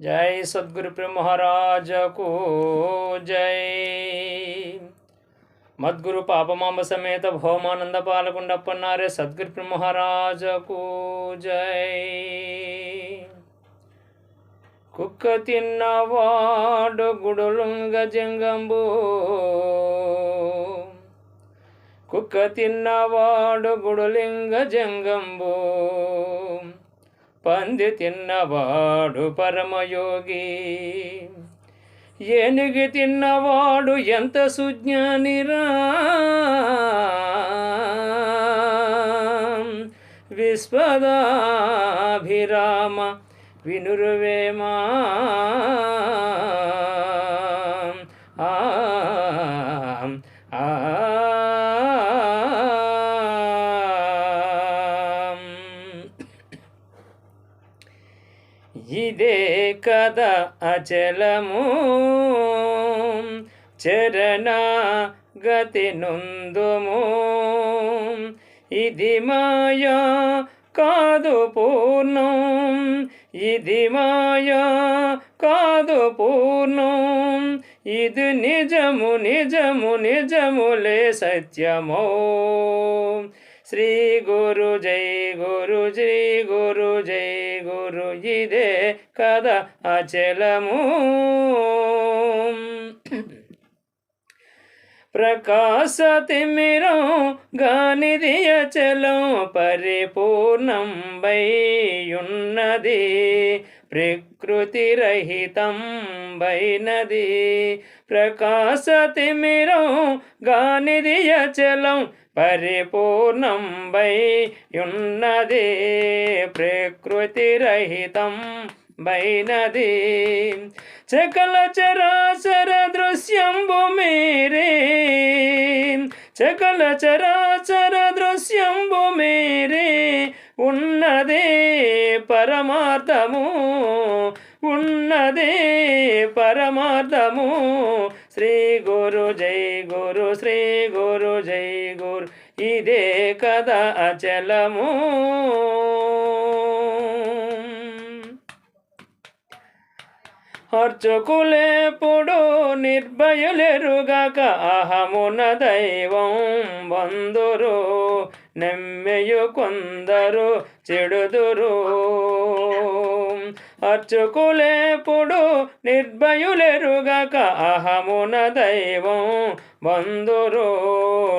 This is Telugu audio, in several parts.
జై సద్గురు బ్రహ్మరాజకు జై. మద్గురు పాపమాంబ సమేత భౌమానంద పాలకుండప్పన్నారే సద్గురు బ్రహ్మరాజకు జై. కుక్క తిన్నవాడు గుడులుంగ జంగంబు. కుక్క తిన్నవాడు గుడులింగ జంగంబు. పంది తిన్నవాడు పరమయోగి. ఏనుగు తిన్నవాడు ఎంత సుజ్ఞానిరా. విశ్వదాభిరామ వినురువేమా. ఇదే కదా అచలము. చరణ నుందుము. ఇది మాయా కాదు పూర్ణం. ఇది మాయా కాదు పూర్ణం. ఇది నిజము నిజము నిజములే సత్యమో. శ్రీ గురు జై గురు శ్రీ గురు జై గురు ఇదే కథ అచలము ప్రకాశ తిమిరం గానిది అచలం పరిపూర్ణం బైయున్నది ప్రకృతి రహితం బైనది ప్రకాశ తిమిరం గానిది అచలం పరిపూర్ణం ఉన్నది ప్రకృతి రహితం బైనది చకల చరాచర దృశ్యంబు మేరే చకల చరాచర దృశ్యంబు మేరే. ఉన్నదే పరమార్థము ఉన్నదే పరమార్థము శ్రీ గురు జై గురు శ్రీ గురు జై గురు. ఇదే కదా అచలము. హర్చుకులేపుడు నిర్భయులెరుగక అహమున దైవం వందురు నెమ్మెయు కొందరు చెడుదురు. అర్చుకులేపుడు నిర్భయులెరుగక అహమున దైవం బందురు.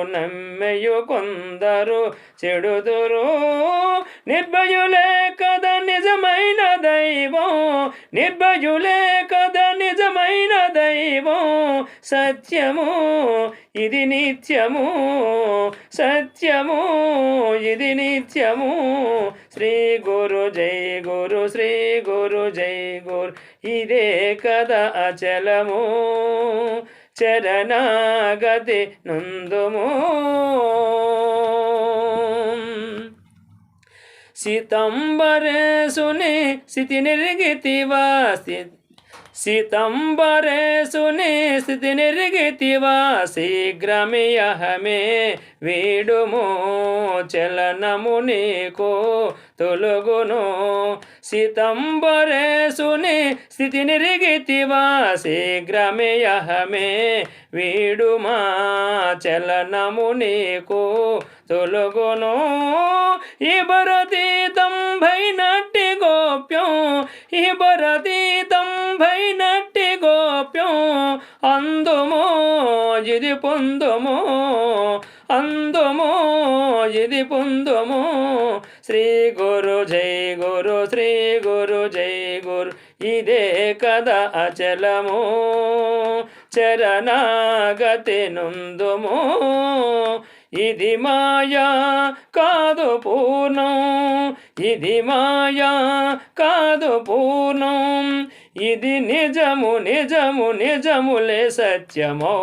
నమ్మెయు కొందరు చెడుదురు. నిర్భయులే కద నిజమైన దైవం. నిర్భయులే కద నిజమైన దైవం. సత్యము ఇది నిత్యము. సత్యము ఇది నిత్యము. శ్రీ గురు జై గురు శ్రీ గురు జై గురు. ఇదే కదా అచలము. శరణాగతి నందుము సీతంబరేసుని స్థితి నిర్గితివా సీతంబరేసుని స్థితి నిరిగితివా శీఘ్రమియహమే వీడుము చలనము నీకు తొలుగును. సీతంబరేసుని స్థితి నిరిగితివా శీఘ్రమియహమే వీడుమా చలనము నీకు తొలుగును. ఈ భరతీతం భైనట్టి గోప్యం ఈ భరతీతం ఇది పొందుమో అందుమో ఇది పొందుమో. శ్రీ గురు జై గురు శ్రీ గురు జై గురు ఇదే కదా అచలము. చరణాగతి నుందుము. ఇది మాయా కాదు పూర్ణం. ఇది మాయా కాదు పూర్ణం. ఇది నిజము నిజము నిజములే సత్యమో.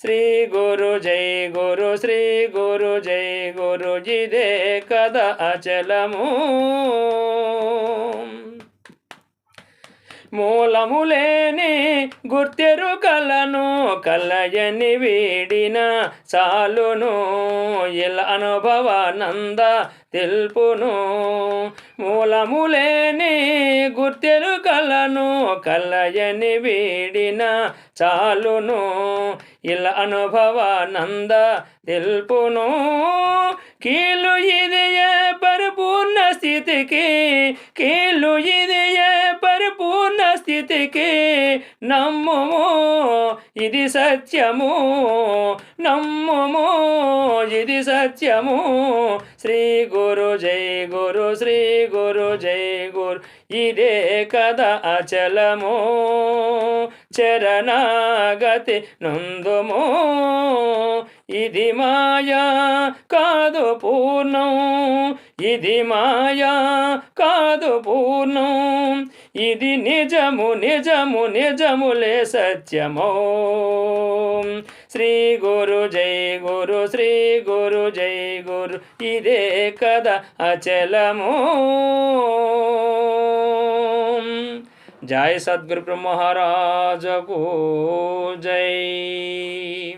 శ్రీ గురు జై గురు శ్రీ గురు జై గురు జిదే కదా అచలము. మూలములేని గుర్తెరు కలను కలయని వీడిన చాలును ఇలా అనుభవానంద తెలుపును. మూలములేని గుర్తెరు కలను కలయని వీడిన చాలును ఇలా అనుభవానంద తెలుపును. కీలు ఇది పరిపూర్ణ స్థితికి కీలు ఇది స్థితికి నమ్ముము. ఇది సత్యము. నమ్ముము. ఇది సత్యము. శ్రీ గురు జై గురు శ్రీ గురు జై గురు. ఇదే కదా అచలము. చరణాగతి నందుము. ఇది మాయా కాదు పూర్ణం. ఇది మాయా కాదు పూర్ణం. ఇది నిజము నిజము నిజములే సత్యమో. శ్రీ గురు జై గురు శ్రీ గురు జై గురు ఇదే కదా అచలము. జయ సద్గురు బ్రహ్మహారాజకు జై.